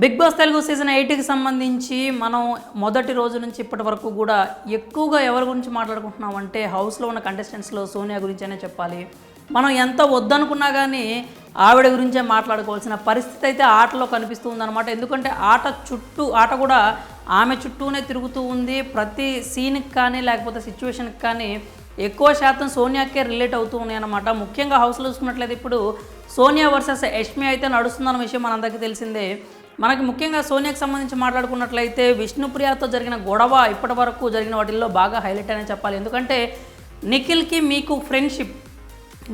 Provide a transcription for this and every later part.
Big boss Telugu season ఎయిట్కి సంబంధించి మనం మొదటి రోజు నుంచి ఇప్పటి వరకు కూడా ఎక్కువగా ఎవరి గురించి మాట్లాడుకుంటున్నాం అంటే హౌస్లో ఉన్న కంటెస్టెంట్స్లో సోనియా గురించనే చెప్పాలి. మనం ఎంత వద్దనుకున్నా కానీ ఆవిడ గురించే మాట్లాడుకోవాల్సిన పరిస్థితి అయితే ఆటలో కనిపిస్తూ ఉందన్నమాట ఎందుకంటే ఆట చుట్టూ ఆట కూడా ఆమె చుట్టూనే తిరుగుతూ ఉంది. ప్రతి సీన్కి కానీ లేకపోతే సిచ్యువేషన్కి కానీ ఎక్కువ శాతం సోనియాకే రిలేట్ అవుతూ ఉన్నాయి అనమాట ముఖ్యంగా హౌస్లో చూసుకున్నట్లయితే ఇప్పుడు సోనియా వర్సెస్ యష్మి అయితే నడుస్తుందన్న విషయం మనందరికీ తెలిసిందే. మనకి ముఖ్యంగా సోనియాకి సంబంధించి మాట్లాడుకున్నట్లయితే విష్ణుప్రియతో జరిగిన గొడవ ఇప్పటి వరకు జరిగిన వాటిల్లో బాగా హైలైట్ అనే చెప్పాలి. ఎందుకంటే నిఖిల్కి మీకు ఫ్రెండ్షిప్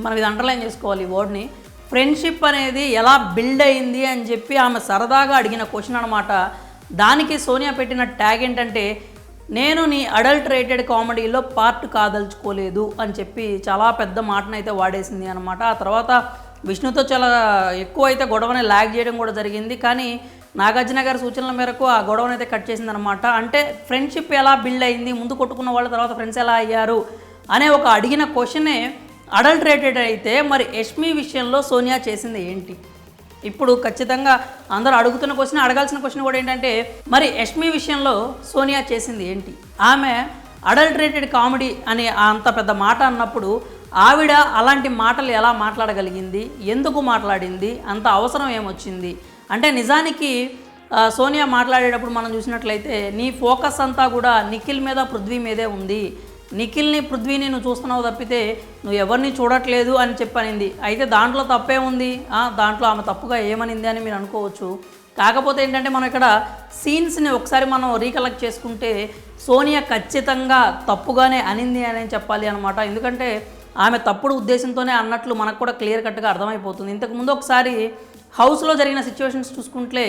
మనం ఇది అండర్లైన్ చేసుకోవాలి ఈ వర్డ్ని ఫ్రెండ్షిప్ అనేది ఎలా బిల్డ్ అయింది అని చెప్పి ఆమె సరదాగా అడిగిన క్వశ్చన్ అనమాట దానికి సోనియా పెట్టిన ట్యాగ్ ఏంటంటే నేను నీ అడల్ట్ రేటెడ్ కామెడీలో పార్ట్ కాదలుచుకోలేదు అని చెప్పి చాలా పెద్ద మాటనైతే వాడేసింది అనమాట ఆ తర్వాత విష్ణుతో చాలా ఎక్కువ అయితే గొడవని లాగ్ చేయడం కూడా జరిగింది. కానీ నాగార్జున గారి సూచనల మేరకు ఆ గొడవను అయితే కట్ చేసిందనమాట అంటే ఫ్రెండ్షిప్ ఎలా బిల్డ్ అయింది ముందు కొట్టుకున్న వాళ్ళ తర్వాత ఫ్రెండ్స్ ఎలా అయ్యారు అనే ఒక అడిగిన క్వశ్చనే అడల్ట్రేటెడ్ అయితే మరి యష్మి విషయంలో సోనియా చేసింది ఏంటి? ఇప్పుడు ఖచ్చితంగా అందరూ అడుగుతున్న క్వశ్చన్ అడగాల్సిన క్వశ్చన్ కూడా ఏంటంటే మరి యష్మి విషయంలో సోనియా చేసింది ఏంటి? ఆమె అడల్ట్రేటెడ్ కామెడీ అనే అంత పెద్ద మాట అన్నప్పుడు ఆవిడ అలాంటి మాటలు ఎలా మాట్లాడగలిగింది? ఎందుకు మాట్లాడింది? అంత అవసరం ఏమొచ్చింది? అంటే నిజానికి సోనియా మాట్లాడేటప్పుడు మనం చూసినట్లయితే నీ ఫోకస్ అంతా కూడా నిఖిల్ మీద పృథ్వీ మీదే ఉంది. నిఖిల్ని పృథ్వీని నువ్వు చూస్తున్నావు తప్పితే నువ్వు ఎవరిని చూడట్లేదు అని చెప్పనింది. అయితే దాంట్లో తప్పే ఉంది. దాంట్లో ఆమె తప్పుగా ఏమనింది అని మీరు అనుకోవచ్చు. కాకపోతే ఏంటంటే మనం ఇక్కడ సీన్స్ని ఒకసారి మనం రీకలెక్ట్ చేసుకుంటే సోనియా ఖచ్చితంగా తప్పుగానే అనింది అని చెప్పాలి అనమాట ఎందుకంటే ఆమె తప్పుడు ఉద్దేశంతోనే అన్నట్లు మనకు కూడా క్లియర్ కట్గా అర్థమైపోతుంది. ఇంతకుముందు ఒకసారి హౌస్లో జరిగిన సిచ్యువేషన్స్ చూసుకుంటే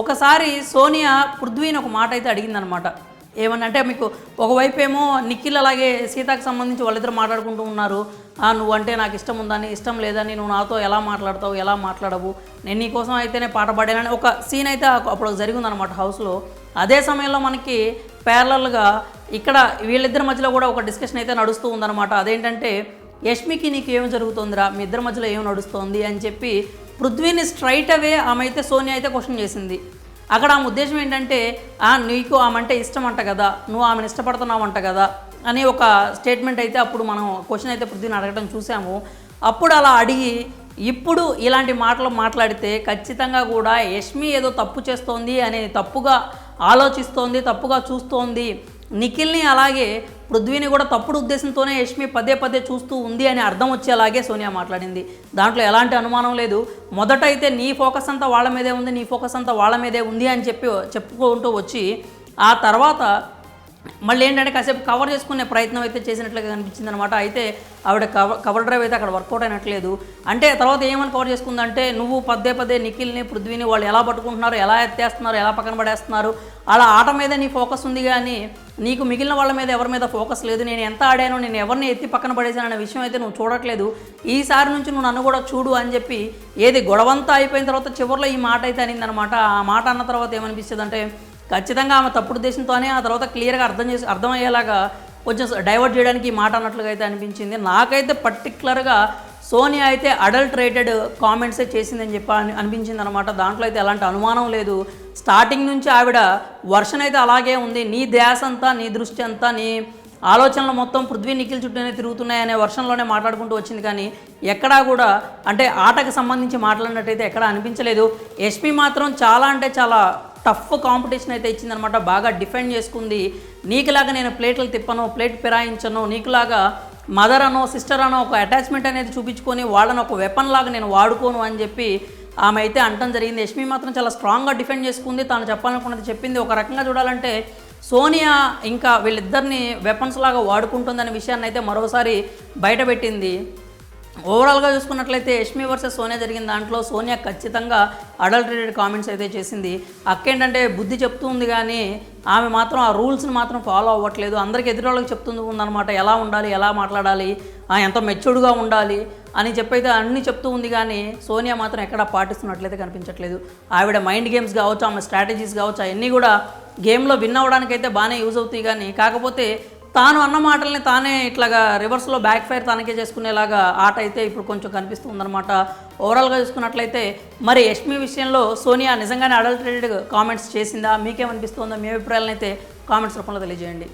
ఒకసారి సోనియా పృథ్వీని ఒక మాట అయితే అడిగిందనమాట. ఏమని అంటే మీకు ఒకవైపు ఏమో నిఖిల్ అలాగే సీతకు సంబంధించి వాళ్ళిద్దరు మాట్లాడుకుంటూ ఉన్నారు. నువ్వు అంటే నాకు ఇష్టం ఉందని ఇష్టం లేదని నువ్వు నాతో ఎలా మాట్లాడతావు ఎలా మాట్లాడవు నేను నీకోసం అయితేనే పాట పాడానని ఒక సీన్ అయితే అప్పుడు జరిగిందనమాట హౌస్లో. అదే సమయంలో మనకి ప్యారలల్గా ఇక్కడ వీళ్ళిద్దరి మధ్యలో కూడా ఒక డిస్కషన్ అయితే నడుస్తూ ఉందన్నమాట అదేంటంటే యష్మికి నీకు ఏం జరుగుతుందిరా? మీ ఇద్దరి మధ్యలో ఏం నడుస్తోంది? అని చెప్పి పృథ్వీని స్ట్రైట్ అవే ఆమె అయితే సోనియా అయితే క్వశ్చన్ చేసింది. అక్కడ ఆమె ఉద్దేశం ఏంటంటే "ఆ, నీకు ఆమె అంటే ఇష్టం అంట కదా నువ్వు ఆమెను ఇష్టపడుతున్నావు అంట కదా అని ఒక స్టేట్మెంట్ అయితే అప్పుడు మనం క్వశ్చన్ అయితే పృథ్వీని అడగడం చూసాము. అప్పుడు అలా అడిగి ఇప్పుడు ఇలాంటి మాటలు మాట్లాడితే ఖచ్చితంగా కూడా యష్మి ఏదో తప్పు చేస్తోంది అని తప్పుగా ఆలోచిస్తోంది తప్పుగా చూస్తోంది నిఖిల్ని అలాగే పృథ్వీని కూడా తప్పుడు ఉద్దేశంతోనే యష్మి పదే పదే చూస్తూ ఉంది అని అర్థం వచ్చేలాగే సోనియా మాట్లాడింది. దాంట్లో ఎలాంటి అనుమానం లేదు. మొదట అయితే నీ ఫోకస్ అంతా వాళ్ళ మీదే ఉంది నీ ఫోకస్ అంతా వాళ్ళ మీదే ఉంది అని చెప్పి చెప్పుకుంటూ వచ్చి ఆ తర్వాత మళ్ళీ ఏంటంటే కాసేపు కవర్ చేసుకునే ప్రయత్నం అయితే చేసినట్లుగా కనిపించింది అనమాట అయితే ఆవిడ కవర్ కవర్ డ్రైవ్ అయితే అక్కడ వర్కౌట్ అయినట్లేదు. అంటే తర్వాత ఏమని కవర్ చేసుకుందంటే నువ్వు పదే పదే నిఖిల్ని పృథ్వీని వాళ్ళు ఎలా పట్టుకుంటున్నారు ఎలా ఎత్తేస్తున్నారు ఎలా పక్కన పడేస్తున్నారు అలా ఆట మీద నీ ఫోకస్ ఉంది కానీ నీకు మిగిలిన వాళ్ళ మీద ఎవరి మీద ఫోకస్ లేదు నేను ఎంత ఆడాను నేను ఎవరిని ఎత్తి పక్కన పడేసాను అనే విషయం అయితే నువ్వు చూడట్లేదు. ఈసారి నుంచి నువ్వు నన్ను కూడా చూడు అని చెప్పి ఏది గొడవంతా అయిపోయిన తర్వాత చివరిలో ఈ మాట అయితే అనిందనమాట ఆ మాట అన్న తర్వాత ఏమనిపిస్తుంది అంటే ఖచ్చితంగా ఆమె తప్పుడు ఉద్దేశంతోనే ఆ తర్వాత క్లియర్గా అర్థం చేసి అర్థమయ్యేలాగా కొంచెం డైవర్ట్ చేయడానికి ఈ మాట అన్నట్లుగా అయితే అనిపించింది. నాకైతే పర్టికులర్గా సోనియా అయితే అడల్ట్ రేటెడ్ కామెంట్సే చేసిందని చెప్పి అని అనిపించింది అనమాట దాంట్లో అయితే ఎలాంటి అనుమానం లేదు. స్టార్టింగ్ నుంచి ఆవిడ వర్షన్ అయితే అలాగే ఉంది. నీ ధ్యాస అంతా నీ దృష్టి అంతా నీ ఆలోచనలు మొత్తం పృథ్వీ నిఖిల్ చుట్టూనే తిరుగుతున్నాయనే వర్షంలోనే మాట్లాడుకుంటూ వచ్చింది. కానీ ఎక్కడా కూడా అంటే ఆటకు సంబంధించి మాట్లాడినట్టయితే ఎక్కడా అనిపించలేదు. ఎస్పీ మాత్రం చాలా అంటే చాలా టఫ్ కాంపిటీషన్ అయితే ఇచ్చిందనమాట. బాగా డిఫెండ్ చేసుకుంది. నీకులాగా నేను ప్లేట్లు తిప్పను ప్లేట్ పిరాయించను నీకులాగా మదర్ అనో సిస్టర్ అనో ఒక అటాచ్మెంట్ అనేది చూపించుకొని వాళ్ళని ఒక వెపన్ లాగా నేను వాడుకోను అని చెప్పి ఆమె అయితే అంటం జరిగింది. యష్మి మాత్రం చాలా స్ట్రాంగ్గా డిఫెండ్ చేసుకుంది. తాను చెప్పాలనుకున్నది చెప్పింది. ఒక రకంగా చూడాలంటే సోనియా ఇంకా వీళ్ళిద్దరిని వెపన్స్ లాగా వాడుకుంటుందనే విషయాన్ని అయితే మరోసారి బయటపెట్టింది. ఓవరాల్గా చూసుకున్నట్లయితే యష్మి వర్సెస్ సోనియా జరిగిన దాంట్లో సోనియా ఖచ్చితంగా అడల్టరేటెడ్ కామెంట్స్ అయితే చేసింది. అక్క ఏంటంటే బుద్ధి చెప్తూ ఉంది కానీ ఆమె మాత్రం ఆ రూల్స్ని మాత్రం ఫాలో అవ్వట్లేదు. అందరికి ఎదురోళ్ళకి చెప్తుంది ఉందన్నమాట. ఎలా ఉండాలి ఎలా మాట్లాడాలి ఎంత మెచ్యూర్డ్గా ఉండాలి అని చెప్పైతే అన్నీ చెప్తూ ఉంది కానీ సోనియా మాత్రం ఎక్కడా పాటిస్తున్నట్లయితే కనిపించట్లేదు. ఆవిడ మైండ్ గేమ్స్ కావచ్చు ఆమె స్ట్రాటజీస్ కావచ్చు అవన్నీ కూడా గేమ్లో విన్ అవ్వడానికైతే బాగానే యూజ్ అవుతాయి కానీ కాకపోతే తాను అన్న మాటల్ని తానే ఇట్లాగా రివర్స్లో బ్యాక్ ఫైర్ తనకే చేసుకునేలాగా ఆట అయితే ఇప్పుడు కొంచెం కనిపిస్తుందన్నమాట. ఓవరాల్గా చూసుకున్నట్లయితే మరి యష్మి విషయంలో సోనియా నిజంగానే అడల్టరేటెడ్ కామెంట్స్ చేసిందా? మీకేమనిపిస్తుందో మీ అభిప్రాయాలను అయితే కామెంట్స్ రూపంలో తెలియజేయండి.